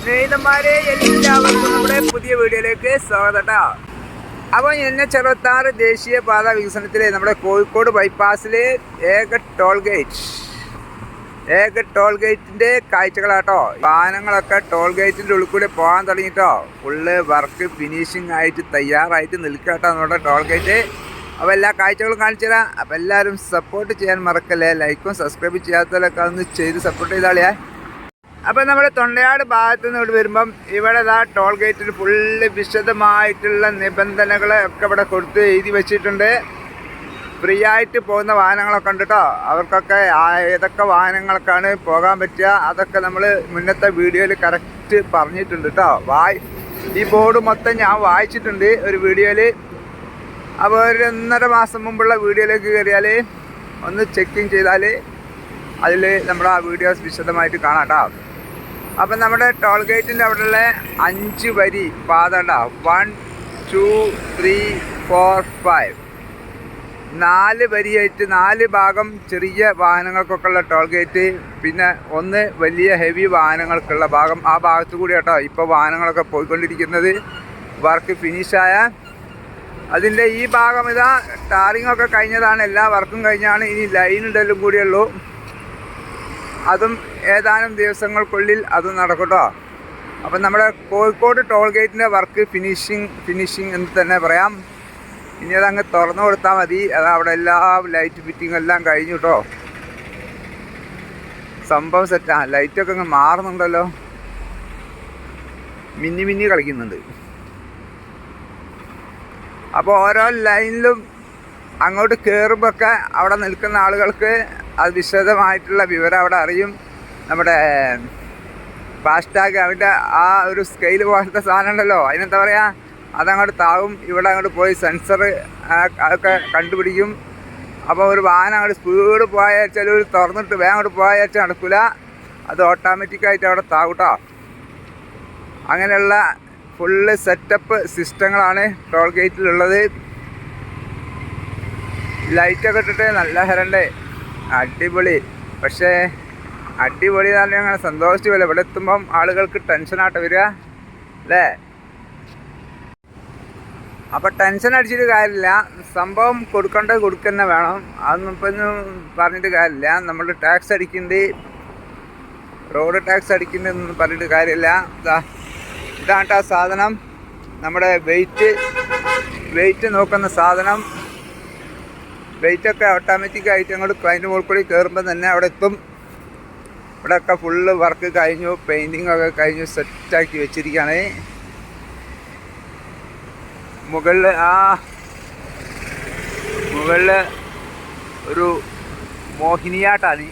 സ്നേഹിതന്മാരെ എല്ലാവർക്കും നമ്മുടെ പുതിയ വീഡിയോയിലേക്ക് സ്വാഗതം അപ്പോൾ എൻ എച്ച് അറുപത്താറ് ദേശീയപാത വികസനത്തിലെ നമ്മുടെ കോഴിക്കോട് ബൈപ്പാസിലെ ഏക ടോൾ ഗേറ്റ് ഏക ടോൾ ഗേറ്റിന്റെ കാഴ്ചകളാട്ടോ. വാഹനങ്ങളൊക്കെ ടോൾ ഗേറ്റിന്റെ ഉള്ളിൽ കൂടി പോകാൻ തുടങ്ങിട്ടോ. ഫുള്ള് വർക്ക് ഫിനിഷിംഗ് ആയിട്ട് തയ്യാറായിട്ട് നിൽക്കട്ടോ നമ്മുടെ ടോൾ ഗേറ്റ്. അപ്പോൾ എല്ലാ കാഴ്ചകളും കാണിച്ചു തരാം. അപ്പോൾ എല്ലാവരും സപ്പോർട്ട് ചെയ്യാൻ മറക്കല്ലേ. ലൈക്കും സബ്സ്ക്രൈബ് ചെയ്യാത്തവരൊക്കെ ഒന്ന് ചെയ്ത് സപ്പോർട്ട് ചെയ്താളിയേ. അപ്പോൾ നമ്മൾ തൊണ്ടയാട് ഭാഗത്ത് നിന്ന് ഇവിടെ വരുമ്പം ഇവിടെ ഇതാ ടോൾ ഗേറ്റിൽ ഫുള്ള് വിശദമായിട്ടുള്ള നിബന്ധനകൾ ഒക്കെ ഇവിടെ കൊടുത്ത് എഴുതി വെച്ചിട്ടുണ്ട്. ഫ്രീ ആയിട്ട് പോകുന്ന വാഹനങ്ങളൊക്കെ ഉണ്ട് കേട്ടോ അവർക്കൊക്കെ ഏതൊക്കെ വാഹനങ്ങൾക്കാണ് പോകാൻ പറ്റുക അതൊക്കെ നമ്മൾ മുന്നത്തെ വീഡിയോയിൽ കറക്റ്റ് പറഞ്ഞിട്ടുണ്ട് കേട്ടോ വായി ഈ ബോർഡ് മൊത്തം ഞാൻ വായിച്ചിട്ടുണ്ട് ഒരു വീഡിയോയിൽ അപ്പോൾ ഒരു ഒന്നര മാസം മുമ്പുള്ള വീഡിയോയിലേക്ക് കയറിയാൽ ഒന്ന് ചെക്കിങ് ചെയ്താൽ അതിൽ നമ്മൾ ആ വീഡിയോസ് വിശദമായിട്ട് കാണാം കേട്ടോ അപ്പം നമ്മുടെ ടോൾ ഗേറ്റിന്റെ അവിടെയുള്ള അഞ്ച് വരി പാത ഉണ്ടാവും one two three four five നാല് വരിയായിട്ട് നാല് ഭാഗം ചെറിയ വാഹനങ്ങൾക്കൊക്കെ ഉള്ള ടോൾ ഗേറ്റ് പിന്നെ ഒന്ന് വലിയ ഹെവി വാഹനങ്ങൾക്കുള്ള ഭാഗം. ആ ഭാഗത്തു കൂടി കേട്ടോ ഇപ്പോൾ വാഹനങ്ങളൊക്കെ പോയിക്കൊണ്ടിരിക്കുന്നത്. വർക്ക് ഫിനിഷായ അതിന്റെ ഈ ഭാഗം ഇതാ ടാറിംഗ് ഒക്കെ കഴിഞ്ഞതാണ്. എല്ലാ വർക്കും കഴിഞ്ഞാണ്. ഇനി ലൈൻ ഇടലും കൂടിയുള്ളൂ അതും ഏതാനും ദിവസങ്ങൾക്കുള്ളിൽ അത് നടക്കട്ടോ അപ്പം നമ്മുടെ കോഴിക്കോട് ടോൾ ഗേറ്റിന്റെ വർക്ക് ഫിനിഷിങ് ഫിനിഷിങ് എന്ന് തന്നെ പറയാം. ഇനി അതങ്ങ് തുറന്നു കൊടുത്താൽ മതി. അത് അവിടെ എല്ലാ ലൈറ്റ് ഫിറ്റിംഗ് എല്ലാം കഴിഞ്ഞു കേട്ടോ സംഭവം സെറ്റാ ലൈറ്റൊക്കെ അങ്ങ് മാറുന്നുണ്ടല്ലോ. മിന്നി മിന്നി കളിക്കുന്നുണ്ട്. അപ്പോൾ ഓരോ ലൈനിലും അങ്ങോട്ട് കയറുമ്പോഴൊക്കെ അവിടെ നിൽക്കുന്ന ആളുകൾക്ക് അത് വിശദമായിട്ടുള്ള വിവരം അവിടെ അറിയും. നമ്മുടെ ഫാസ്റ്റാഗ് അവന്റെ ആ ഒരു സ്കെയിൽ പോലത്തെ സാധനം ഉണ്ടല്ലോ. അതിനെന്താ പറയുക അതങ്ങോട്ട് താവും ഇവിടെ അങ്ങോട്ട് പോയി സെൻസർ അതൊക്കെ കണ്ടുപിടിക്കും. അപ്പോൾ ഒരു വാഹനം അങ്ങോട്ട് സ്പീഡ് പോയാച്ചാൽ ഒരു തുറന്നിട്ട് വേഗം അങ്ങോട്ട് പോയാച്ചാൽ നടക്കില്ല അത് ഓട്ടോമാറ്റിക്കായിട്ട് അവിടെ താവട്ടോ അങ്ങനെയുള്ള ഫുള്ള് സെറ്റപ്പ് സിസ്റ്റങ്ങളാണ് ടോൾ ഗേറ്റിലുള്ളത് ലൈറ്റൊക്കെ ഇട്ടിട്ട് നല്ല ഹരണ്ടേ അടിപൊളി. പക്ഷേ അടിപൊളി എന്ന് പറഞ്ഞാൽ അങ്ങനെ സന്തോഷിച്ചു പോലെ ഇവിടെ എത്തുമ്പം ആളുകൾക്ക് ടെൻഷനായിട്ട് വരിക. അല്ലേ? അപ്പോൾ ടെൻഷൻ അടിച്ചിട്ട് കാര്യമില്ല. സംഭവം കൊടുക്കേണ്ടത് കൊടുക്കുന്ന വേണം. അതൊന്നും പറഞ്ഞിട്ട് കാര്യമില്ല. നമ്മൾ ടാക്സ് അടിക്കുന്നത് റോഡ് ടാക്സ് അടിക്കുന്നുണ്ടെന്ന് പറഞ്ഞിട്ട് കാര്യമില്ല. ഇതാ ഇതാണ് ആ സാധനം. നമ്മുടെ വെയിറ്റ് വെയിറ്റ് നോക്കുന്ന സാധനം. വെയിറ്റൊക്കെ ഓട്ടോമാറ്റിക്കായിട്ട് അങ്ങോട്ട് അതിന്റെ മുകളിൽ കൂടി കയറുമ്പോൾ തന്നെ അവിടെ എത്തും ഇവിടെയൊക്കെ ഫുള്ള് വർക്ക് കഴിഞ്ഞു പെയിന്റിങ്ങൊക്കെ കഴിഞ്ഞു സെറ്റാക്കി വെച്ചിരിക്കുകയാണ് മുകളിൽ ആ മുകളിൽ ഒരു മോഹിനിയാട്ടാണ്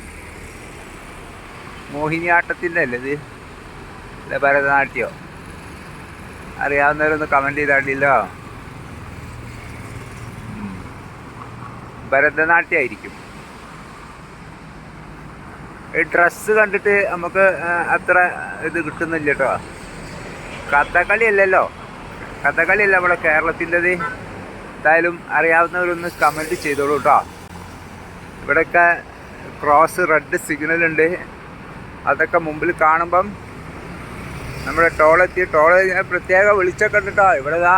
മോഹിനിയാട്ടത്തിന്റെ അല്ലേ ഇത്? അല്ല ഭരതനാട്യോ? അറിയാവുന്നവരൊന്ന് കമന്റ് ചെയ്താണ്ടില്ലോ. ഭരതനാട്യമായിരിക്കും ഈ ഡ്രസ്സ് കണ്ടിട്ട് നമുക്ക് അത്ര ഇത് കിട്ടുന്നില്ല കേട്ടോ. കഥകളി അല്ലല്ലോ. കഥകളി അല്ല നമ്മുടെ കേരളത്തിന്റെത്. എന്തായാലും അറിയാവുന്നവരൊന്ന് കമന്റ് ചെയ്തോളൂ കേട്ടോ ഇവിടെയൊക്കെ ക്രോസ് റെഡ് സിഗ്നൽ ഉണ്ട്. അതൊക്കെ മുമ്പിൽ കാണുമ്പം നമ്മുടെ ടോളെത്തി ടോൾ പ്രത്യേക വെളിച്ചമൊക്കെ ഉണ്ട് കേട്ടോ ഇവിടെ ഇതാ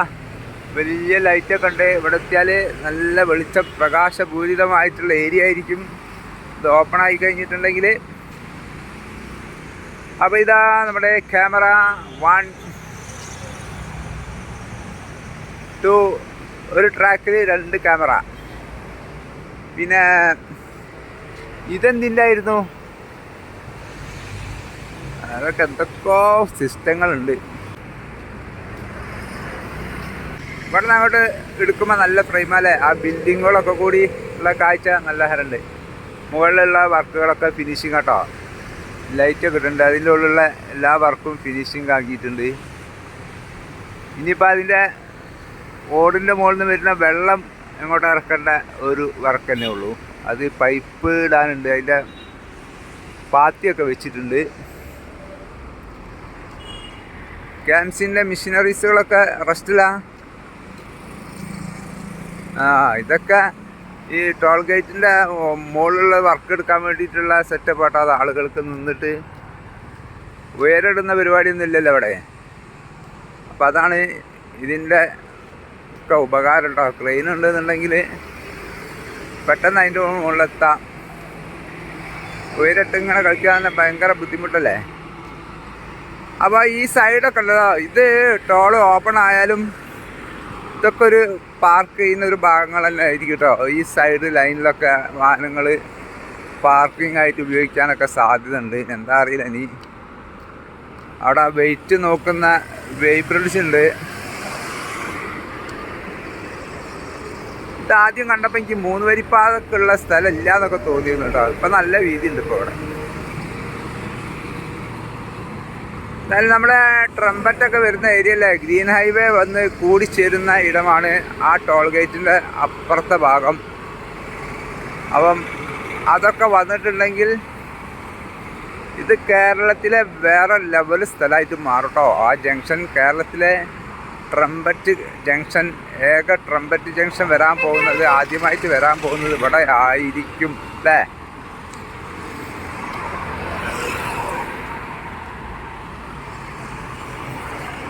വലിയ ലൈറ്റൊക്കെ ഉണ്ട്. ഇവിടെ എത്തിയാൽ നല്ല വെളിച്ചം പ്രകാശപൂരിതമായിട്ടുള്ള ഏരിയ ആയിരിക്കും. ഇത് ഓപ്പൺ ആയി കഴിഞ്ഞിട്ടുണ്ടെങ്കിൽ അപ്പോൾ ഇതാ നമ്മുടെ ക്യാമറ വൺ ടു ഒരു ട്രാക്കിൽ രണ്ട് ക്യാമറ പിന്നെ ഇതെന്തിന്റെ ആയിരുന്നു അതൊക്കെ എന്തൊക്കെയോ സിസ്റ്റങ്ങളുണ്ട്. ഇവിടെ നിന്ന് അങ്ങോട്ട് എടുക്കുമ്പോൾ നല്ല ഫ്രെയിമല്ലേ ആ ബിൽഡിങ്ങുകളൊക്കെ കൂടി ഉള്ള കാഴ്ച നല്ല ഹരണ്ട് മുകളിലുള്ള വർക്കുകളൊക്കെ ഫിനിഷിങ് കേട്ടോ ലൈറ്റൊക്കെ ഇട്ടിട്ടുണ്ട്. അതിന്റെ ഉള്ളിലുള്ള എല്ലാ വർക്കും ഫിനിഷിങ് ആക്കിയിട്ടുണ്ട്. ഇനിയിപ്പോൾ അതിന്റെ ഓടിന്റെ മുകളിൽ നിന്ന് വരുന്ന വെള്ളം എങ്ങോട്ട് ഇറക്കേണ്ട ഒരു വർക്ക് തന്നെ ഉള്ളൂ. അത് പൈപ്പ് ഇടാനുണ്ട്. അതിന്റെ പാത്തിയൊക്കെ വെച്ചിട്ടുണ്ട്. ക്യാംസിന്റെ മിഷനറീസുകളൊക്കെ റെസ്റ്റിലാണ് ആ ഇതൊക്കെ ഈ ടോൾ ഗേറ്റിന്റെ മുകളിലുള്ള വർക്ക് എടുക്കാൻ വേണ്ടിയിട്ടുള്ള സെറ്റപ്പ് ആട്ടോ. അത് ആളുകൾക്ക് നിന്നിട്ട് ഉയരിടുന്ന പരിപാടിയൊന്നും ഇല്ലല്ലോ അവിടെ അപ്പം അതാണ് ഇതിന്റെ ഒക്കെ ഉപകാരം ഉണ്ടാവും ക്രെയിൻ ഉണ്ടെന്നുണ്ടെങ്കിൽ പെട്ടെന്ന് അതിന്റെ മുകളിലെത്താം. ഉയരട്ട് ഇങ്ങനെ കളിക്കാൻ ഭയങ്കര ബുദ്ധിമുട്ടല്ലേ? അപ്പോൾ ഈ സൈഡൊക്കെ ഉള്ളതാ ഇത് ടോൾ ഓപ്പൺ ആയാലും ഇതൊക്കെ ഒരു പാർക്ക് ചെയ്യുന്ന ഒരു ഭാഗങ്ങൾ ആയിരിക്കും കേട്ടോ ഈ സൈഡ് ലൈനിലൊക്കെ വാഹനങ്ങൾ പാർക്കിംഗ് ആയിട്ട് ഉപയോഗിക്കാനൊക്കെ സാധ്യത ഉണ്ട് എന്താ അറിയില്ല ഇനി. അവിടെ വെയിറ്റ് നോക്കുന്ന വെയ്ബ്രഡ്സ് ഉണ്ട്. ഇത് ആദ്യം കണ്ടപ്പോൾ എനിക്ക് മൂന്ന് വരിപ്പാതക്കുള്ള സ്ഥലം ഇല്ല എന്നൊക്കെ തോന്നിയിരുന്നു കേട്ടോ. ഇപ്പം നല്ല ഉണ്ട് ഇപ്പോൾ ഇവിടെ. എന്നാലും നമ്മുടെ ട്രംപറ്റൊക്കെ വരുന്ന ഏരിയയിലെ ഗ്രീൻ ഹൈവേ വന്ന് കൂടിച്ചേരുന്ന ഇടമാണ് ആ ടോൾ ഗേറ്റിന്റെ അപ്പുറത്തെ ഭാഗം. അപ്പം അതൊക്കെ വന്നിട്ടുണ്ടെങ്കിൽ ഇത് കേരളത്തിലെ വേറെ ലെവൽ സ്ഥലമായിട്ട് മാറട്ടോ ആ ജംഗ്ഷൻ കേരളത്തിലെ ട്രംപറ്റ് ജംഗ്ഷൻ ഏക ട്രംപറ്റ് ജംഗ്ഷൻ വരാൻ പോകുന്നത് ആദ്യമായിട്ട് വരാൻ പോകുന്നത് ഇവിടെ ആയിരിക്കും അല്ലേ?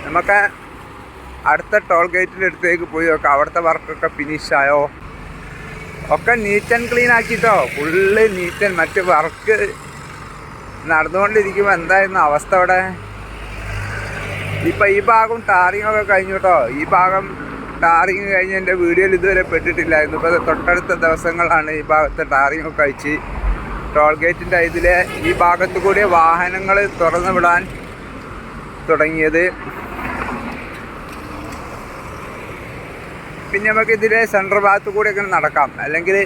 നമുക്ക് അടുത്ത ടോൾ ഗേറ്റിന്റെ അടുത്തേക്ക് പോയി നോക്കാം. അവിടുത്തെ വർക്കൊക്കെ ഫിനിഷായോ ഒക്കെ നീറ്റ് ആൻഡ് ക്ലീൻ ആക്കിട്ടോ. ഫുള്ള് നീറ്റ് ആൻഡ് മറ്റ് വർക്ക് നടന്നുകൊണ്ടിരിക്കുമ്പോൾ എന്തായിരുന്നു അവസ്ഥ അവിടെ? ഇപ്പം ഈ ഭാഗം ടാറിങ്ങൊക്കെ കഴിഞ്ഞു കേട്ടോ. ഈ ഭാഗം ടാറിങ് കഴിഞ്ഞ് എന്റെ വീഡിയോയിൽ ഇതുവരെ പെട്ടിട്ടില്ലായിരുന്നു. ഇപ്പോൾ തൊട്ടടുത്ത ദിവസങ്ങളാണ് ഈ ഭാഗത്ത് ടാറിങ് ഒക്കെ അയച്ച് ടോൾ ഗേറ്റിന്റെ ഇതിലെ ഈ ഭാഗത്തു കൂടി വാഹനങ്ങൾ തുറന്നു വിടാൻ തുടങ്ങിയത്. പിന്നെ നമുക്ക് ഇതിലെ സെൻട്രൽ ഭാഗത്ത് കൂടി അങ്ങനെ നടക്കാം. അല്ലെങ്കിൽ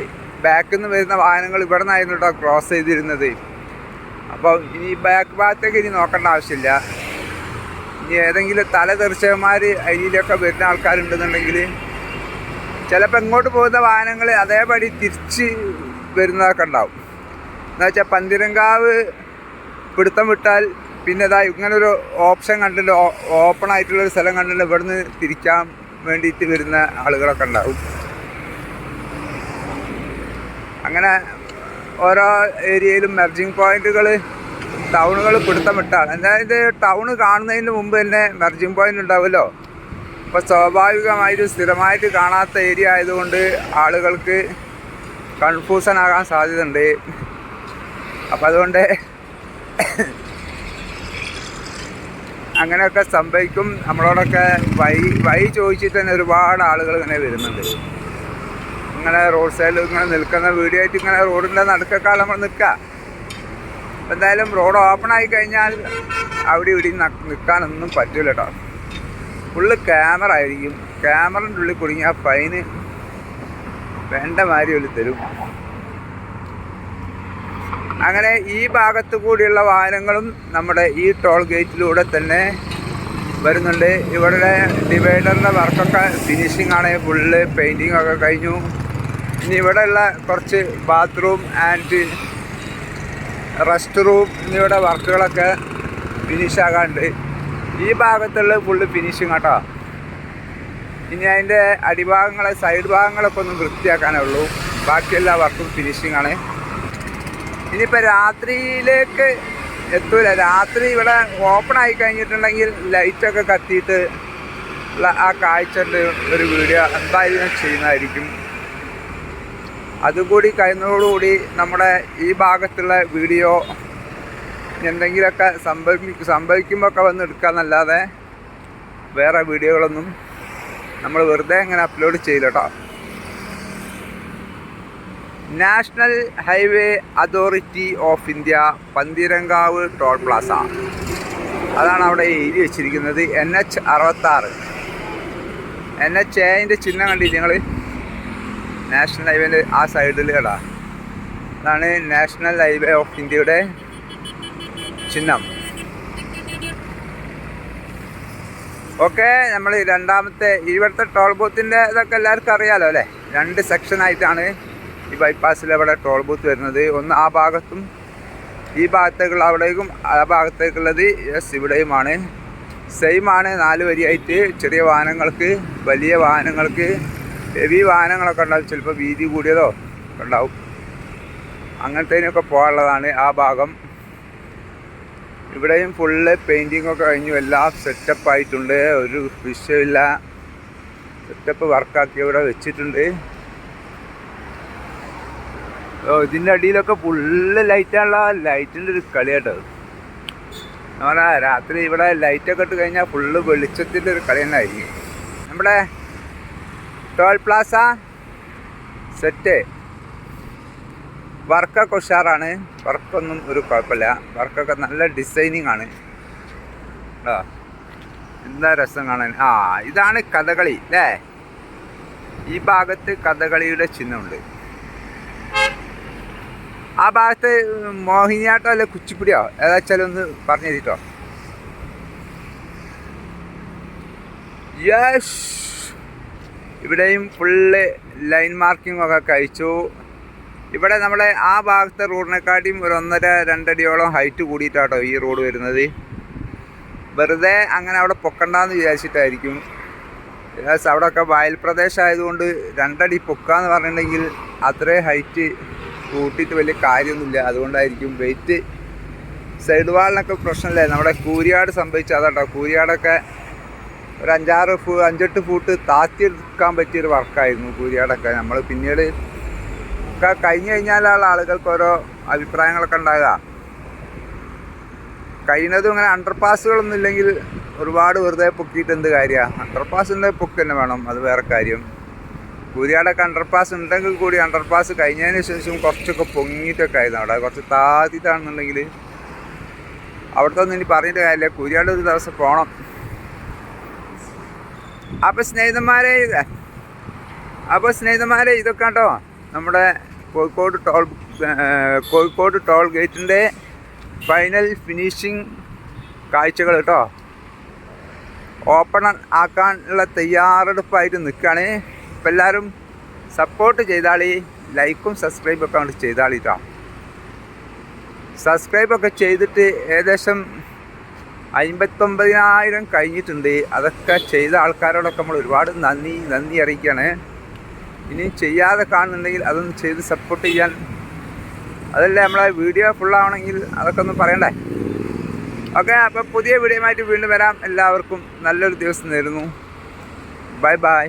ബാക്കിൽ നിന്ന് വരുന്ന വാഹനങ്ങൾ ഇവിടെ നിന്നായിരുന്നു കേട്ടോ ക്രോസ് ചെയ്തിരുന്നത്. അപ്പോൾ ഇനി ബാക്ക് ഭാഗത്തേക്ക് ഇനി നോക്കേണ്ട ആവശ്യമില്ല. ഇനി ഏതെങ്കിലും തല തെറിച്ചവന്മാർ അതിലൊക്കെ വരുന്ന ആൾക്കാരുണ്ടെന്നുണ്ടെങ്കിൽ ചിലപ്പോൾ എങ്ങോട്ട് പോകുന്ന വാഹനങ്ങൾ അതേപടി തിരിച്ച് വരുന്നതൊക്കെ ഉണ്ടാവും. എന്ന് വെച്ചാൽ പന്തിരങ്കാവ് പിടുത്തം വിട്ടാൽ പിന്നെ ഇതാ ഇങ്ങനൊരു ഓപ്ഷൻ കണ്ടിട്ട് ഓപ്പൺ ആയിട്ടുള്ളൊരു സ്ഥലം കണ്ടിട്ട് ഇവിടുന്ന് തിരിക്കാൻ വേണ്ടിയിട്ട് വരുന്ന ആളുകളൊക്കെ ഉണ്ടാവും. അങ്ങനെ ഓരോ ഏരിയയിലും മെർജിങ് പോയിന്റുകൾ ടൗണുകൾ പിടുത്തമിട്ടാണ്. എന്നാൽ അതായത് ടൗൺ കാണുന്നതിന് മുമ്പ് തന്നെ മെർജിംഗ് പോയിന്റ് ഉണ്ടാവുമല്ലോ. അപ്പോൾ സ്വാഭാവികമായിട്ട് സ്ഥിരമായിട്ട് കാണാത്ത ഏരിയ ആയതുകൊണ്ട് ആളുകൾക്ക് കൺഫ്യൂഷൻ ആകാൻ സാധ്യതയുണ്ട്. അപ്പം അതുകൊണ്ട് അങ്ങനെയൊക്കെ സംഭവിക്കും. നമ്മളോടൊക്കെ വൈ വൈ ചോദിച്ചിട്ട് തന്നെ ഒരുപാട് ആളുകൾ ഇങ്ങനെ വരുന്നുണ്ട്. ഇങ്ങനെ റോഡ് സൈഡിൽ ഇങ്ങനെ നിൽക്കുന്ന വീഡിയോ ആയിട്ട് ഇങ്ങനെ റോഡിന്റെ നടുക്കക്കാലം നമ്മൾ നിൽക്കുക എന്തായാലും റോഡ് ഓപ്പൺ ആയി കഴിഞ്ഞാൽ അവിടെ ഇവിടെ നിൽക്കാനൊന്നും പറ്റില്ല കേട്ടോ ഫുള്ള് ക്യാമറ ആയിരിക്കും. ക്യാമറന്റെ ഉള്ളിൽ കുടുങ്ങിയ ഫൈന് വേണ്ട മാതിരി ഒരു തരും. അങ്ങനെ ഈ ഭാഗത്ത് കൂടിയുള്ള വാഹനങ്ങളും നമ്മുടെ ഈ ടോൾ ഗേറ്റിലൂടെ തന്നെ വരുന്നുണ്ട്. ഇവിടെ ഡിവൈഡറിന്റെ വർക്കൊക്കെ ഫിനിഷിംഗ് ആണ്. ഫുള്ള് പെയിന്റിങ് ഒക്കെ കഴിഞ്ഞു. ഇനി ഇവിടെയുള്ള കുറച്ച് ബാത്റൂം ആൻഡ് റെസ്റ്റ് ഇവിടെ വർക്കുകളൊക്കെ ഫിനിഷ് ആകാണ്ട് ഈ ഭാഗത്തുള്ള ഫുള്ള് ഫിനിഷിങ് കേട്ടോ ഇനി അതിന്റെ അടിഭാഗങ്ങളെ സൈഡ് ഭാഗങ്ങളൊക്കെ ഒന്ന് വൃത്തിയാക്കാനേ ഉള്ളൂ ബാക്കിയെല്ലാ വർക്കും ഫിനിഷിംഗ് ആണ്. ഇനിയിപ്പോൾ രാത്രിയിലേക്ക് എത്തൂല. രാത്രി ഇവിടെ ഓപ്പൺ ആയി കഴിഞ്ഞിട്ടുണ്ടെങ്കിൽ ലൈറ്റൊക്കെ കത്തിയിട്ട് ആ കാഴ്ചന്റെ ഒരു വീഡിയോ എന്തായാലും ചെയ്യുന്നതായിരിക്കും. അതുകൂടി കഴിയുന്നതോടുകൂടി നമ്മുടെ ഈ ഭാഗത്തുള്ള വീഡിയോ എന്തെങ്കിലുമൊക്കെ സംഭവി സംഭവിക്കുമ്പോൾ ഒക്കെ വന്ന് എടുക്കാന്നല്ലാതെ വേറെ വീഡിയോകളൊന്നും നമ്മൾ വെറുതെ ഇങ്ങനെ അപ്ലോഡ് ചെയ്യില്ല national highway authority of India Panthirankavu toll plaza. അതാണ് അവിടെ എഴുതി വെച്ചിരിക്കുന്നത്. എൻ എച്ച് അറുപത്താറ്. എൻ എച്ച് എന്റെ ചിഹ്നം കണ്ടില്ലേ നിങ്ങൾ നാഷണൽ ഹൈവേന്റെ ആ സൈഡിൽ കേടാ അതാണ് നാഷണൽ ഹൈവേ ഓഫ് ഇന്ത്യയുടെ ചിഹ്നം. ഓക്കെ നമ്മൾ രണ്ടാമത്തെ ഇവിടുത്തെ ടോൾ ബൂത്തിന്റെ ഇതൊക്കെ എല്ലാവർക്കും അറിയാലോ അല്ലേ? രണ്ട് സെക്ഷനായിട്ടാണ് ഈ ബൈപ്പാസിൽ അവിടെ ടോൾ ബൂത്ത് വരുന്നത്. ഒന്ന് ആ ഭാഗത്തും ഈ ഭാഗത്തേക്കുള്ള അവിടേക്കും ആ ഭാഗത്തേക്കുള്ളത് യെസ് ഇവിടെയുമാണ്. സെയിം ആണ് നാല് വരിയായിട്ട് ചെറിയ വാഹനങ്ങൾക്ക് വലിയ വാഹനങ്ങൾക്ക് ഹെവി വാഹനങ്ങളൊക്കെ ഉണ്ടാവും ചിലപ്പോൾ വീതി കൂടിയതോ ഉണ്ടാവും. അങ്ങനത്തേനൊക്കെ പോകാനുള്ളതാണ് ആ ഭാഗം. ഇവിടെയും ഫുള്ള് പെയിന്റിംഗ് ഒക്കെ കഴിഞ്ഞു. എല്ലാം സെറ്റപ്പ് ആയിട്ടുണ്ട്. ഒരു വിഷയമില്ല. സെറ്റപ്പ് വർക്കാക്കി ഇവിടെ വെച്ചിട്ടുണ്ട്. ഇതിന്റെ അടിയിലൊക്കെ ഫുള്ള് ലൈറ്റാണുള്ള ലൈറ്റിന്റെ ഒരു കളി കേട്ടോ. നമ്മളെ രാത്രി ഇവിടെ ലൈറ്റൊക്കെ ഇട്ട് കഴിഞ്ഞാൽ ഫുള്ള് വെളിച്ചത്തിന്റെ ഒരു കളി തന്നെ ആയിരിക്കും. നമ്മുടെ ടോൾ പ്ലാസ സെറ്റ്. വർക്കൊക്കെ ഉഷാറാണ്. വർക്കൊന്നും ഒരു കുഴപ്പമില്ല. വർക്കൊക്കെ നല്ല ഡിസൈനിങ് ആണ്. കേട്ടോ എന്താ രസം കാണാൻ? ആ ഇതാണ് കഥകളി അല്ലേ? ഈ ഭാഗത്ത് കഥകളിയുടെ ചിഹ്നമുണ്ട്. ആ ഭാഗത്ത് മോഹിനിയാട്ടോ അല്ലെ കുച്ചിപ്പുടിയോ? ഏതാച്ചാലും ഒന്ന് പറഞ്ഞു തരിട്ടോ യെസ്! ഇവിടെയും ഫുള്ള് ലൈൻ മാർക്കിംഗ് ഒക്കെ കഴിച്ചു. ഇവിടെ നമ്മളെ ആ ഭാഗത്തെ റോഡിനെക്കാട്ടിയും ഒരു ഒന്നര രണ്ടടിയോളം ഹൈറ്റ് കൂടിയിട്ടാട്ടോ ഈ റോഡ് വരുന്നത്. വെറുതെ അങ്ങനെ അവിടെ പൊക്കണ്ടെന്ന് വിചാരിച്ചിട്ടായിരിക്കും. അവിടെ ഒക്കെ വയൽ പ്രദേശമായതുകൊണ്ട് രണ്ടടി പൊക്കാന്ന് പറഞ്ഞിട്ടുണ്ടെങ്കിൽ അത്രേ ഹൈറ്റ് കൂട്ടിയിട്ട് വലിയ കാര്യമൊന്നുമില്ല. അതുകൊണ്ടായിരിക്കും വെയിറ്റ് സൈഡ് വാളിനൊക്കെ പ്രശ്നമില്ലേ. നമ്മുടെ കൂരിയാട് സംഭവിച്ച അതാട്ടോ കൂരിയാടൊക്കെ ഒരു അഞ്ചാറ് ഫൂ അഞ്ചെട്ട് ഫൂട്ട് താത്തിയെടുക്കാൻ പറ്റിയൊരു വർക്കായിരുന്നു കൂരിയാടൊക്കെ. നമ്മൾ പിന്നീട് ഒക്കെ കഴിഞ്ഞു കഴിഞ്ഞാലാണ് ആളുകൾക്ക് ഓരോ അഭിപ്രായങ്ങളൊക്കെ ഉണ്ടാകുക കഴിയുന്നതും ഇങ്ങനെ അണ്ടർ പാസ്സുകളൊന്നും ഇല്ലെങ്കിൽ ഒരുപാട് വെറുതെ പൊക്കിയിട്ട് എന്ത് കാര്യമാണ് അണ്ടർ പാസിന്റെ പൊക്ക് തന്നെ വേണം അത് വേറെ കാര്യം. കൂരിയാടൊക്കെ അണ്ടർ പാസ് ഉണ്ടെങ്കിൽ കൂടി അണ്ടർ പാസ് കഴിഞ്ഞതിന് ശേഷം കുറച്ചൊക്കെ പൊങ്ങിയിട്ടൊക്കെ ആയിരുന്നു അവിടെ. കുറച്ച് താത്തിട്ടാണെന്നുണ്ടെങ്കിൽ അവിടുത്തെ ഒന്നും ഇനി പറഞ്ഞിട്ട് കാര്യമില്ല. കൂരിയാട് ഒരു ദിവസം പോകണം അപ്പോൾ സ്നേഹിതന്മാരെ അപ്പൊ സ്നേഹിതന്മാരെ ഇതൊക്കെ കേട്ടോ നമ്മുടെ കോഴിക്കോട് ടോൾ കോഴിക്കോട് ടോൾ ഗേറ്റിന്റെ ഫൈനൽ ഫിനിഷിംഗ് കാഴ്ചകൾ കേട്ടോ. ഓപ്പൺ ആക്കാനുള്ള തയ്യാറെടുപ്പായിട്ട് നിൽക്കുകയാണ്. ഇപ്പം എല്ലാവരും സപ്പോർട്ട് ചെയ്താളി ലൈക്കും സബ്സ്ക്രൈബൊക്കെ അങ്ങോട്ട് ചെയ്താളി കേട്ടോ സബ്സ്ക്രൈബൊക്കെ ചെയ്തിട്ട് ഏകദേശം അമ്പത്തൊമ്പതിനായിരം കഴിഞ്ഞിട്ടുണ്ട്. അതൊക്കെ ചെയ്ത ആൾക്കാരോടൊക്കെ നമ്മൾ ഒരുപാട് നന്ദി നന്ദി അറിയിക്കുകയാണ്. ഇനി ചെയ്യാതെ കാണുന്നുണ്ടെങ്കിൽ അതൊന്ന് ചെയ്ത് സപ്പോർട്ട് ചെയ്യാൻ. അതല്ല നമ്മളെ വീഡിയോ ഫുള്ളാവണമെങ്കിൽ അതൊക്കെ ഒന്ന് പറയണ്ടേ? ഓക്കെ അപ്പോൾ പുതിയ വീഡിയോ ആയിട്ട് വീണ്ടും വരാം. എല്ലാവർക്കും നല്ലൊരു ദിവസം നേരുന്നു. Bye bye